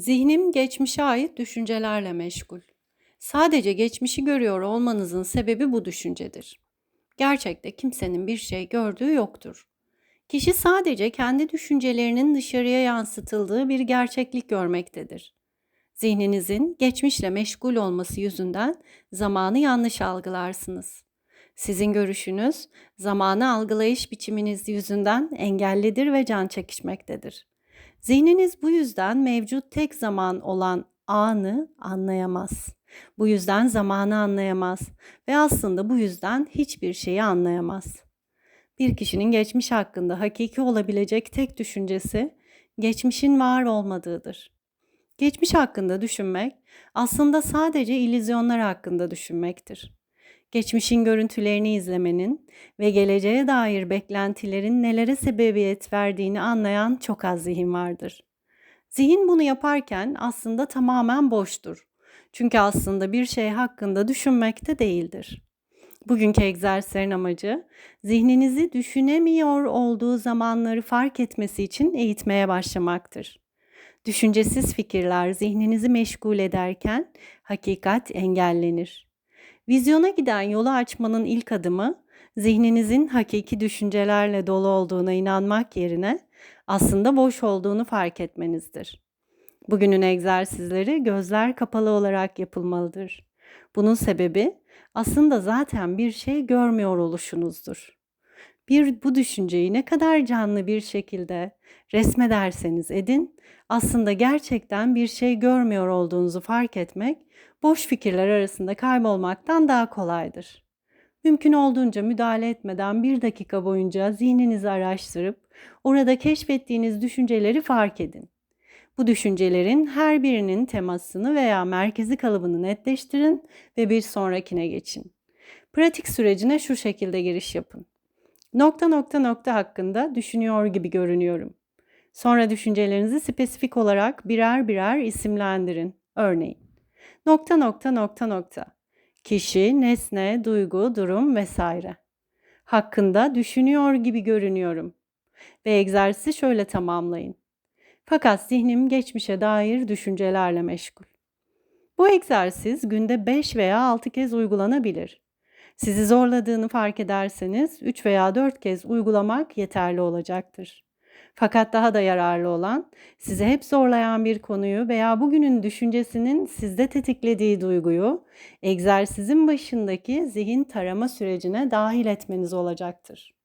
Zihnim geçmişe ait düşüncelerle meşgul. Sadece geçmişi görüyor olmanızın sebebi bu düşüncedir. Gerçekte kimsenin bir şey gördüğü yoktur. Kişi sadece kendi düşüncelerinin dışarıya yansıtıldığı bir gerçeklik görmektedir. Zihninizin geçmişle meşgul olması yüzünden zamanı yanlış algılarsınız. Sizin görüşünüz, zamanı algılayış biçiminiz yüzünden engellidir ve can çekişmektedir. Zihniniz bu yüzden mevcut tek zaman olan anı anlayamaz. Bu yüzden zamanı anlayamaz ve aslında bu yüzden hiçbir şeyi anlayamaz. Bir kişinin geçmiş hakkında hakiki olabilecek tek düşüncesi geçmişin var olmadığıdır. Geçmiş hakkında düşünmek aslında sadece illüzyonlar hakkında düşünmektir. Geçmişin görüntülerini izlemenin ve geleceğe dair beklentilerin nelere sebebiyet verdiğini anlayan çok az zihin vardır. Zihin bunu yaparken aslında tamamen boştur. Çünkü aslında bir şey hakkında düşünmekte değildir. Bugünkü egzersizlerin amacı zihninizi düşünemiyor olduğu zamanları fark etmesi için eğitmeye başlamaktır. Düşüncesiz fikirler zihninizi meşgul ederken hakikat engellenir. Vizyona giden yolu açmanın ilk adımı zihninizin hakiki düşüncelerle dolu olduğuna inanmak yerine aslında boş olduğunu fark etmenizdir. Bugünün egzersizleri gözler kapalı olarak yapılmalıdır. Bunun sebebi aslında zaten bir şey görmüyor oluşunuzdur. Bir bu düşünceyi ne kadar canlı bir şekilde resmederseniz edin, aslında gerçekten bir şey görmüyor olduğunuzu fark etmek boş fikirler arasında kaybolmaktan daha kolaydır. Mümkün olduğunca müdahale etmeden bir dakika boyunca zihninizi araştırıp orada keşfettiğiniz düşünceleri fark edin. Bu düşüncelerin her birinin temasını veya merkezi kalıbını netleştirin ve bir sonrakine geçin. Pratik sürecine şu şekilde giriş yapın. Nokta nokta nokta hakkında düşünüyor gibi görünüyorum. Sonra düşüncelerinizi spesifik olarak birer birer isimlendirin. Örneğin nokta nokta nokta nokta kişi, nesne, duygu, durum vesaire. Hakkında düşünüyor gibi görünüyorum. Ve egzersizi şöyle tamamlayın. Fakat zihnim geçmişe dair düşüncelerle meşgul. Bu egzersiz günde 5 veya 6 kez uygulanabilir. Sizi zorladığını fark ederseniz 3 veya 4 kez uygulamak yeterli olacaktır. Fakat daha da yararlı olan sizi hep zorlayan bir konuyu veya bugünün düşüncesinin sizde tetiklediği duyguyu egzersizin başındaki zihin tarama sürecine dahil etmeniz olacaktır.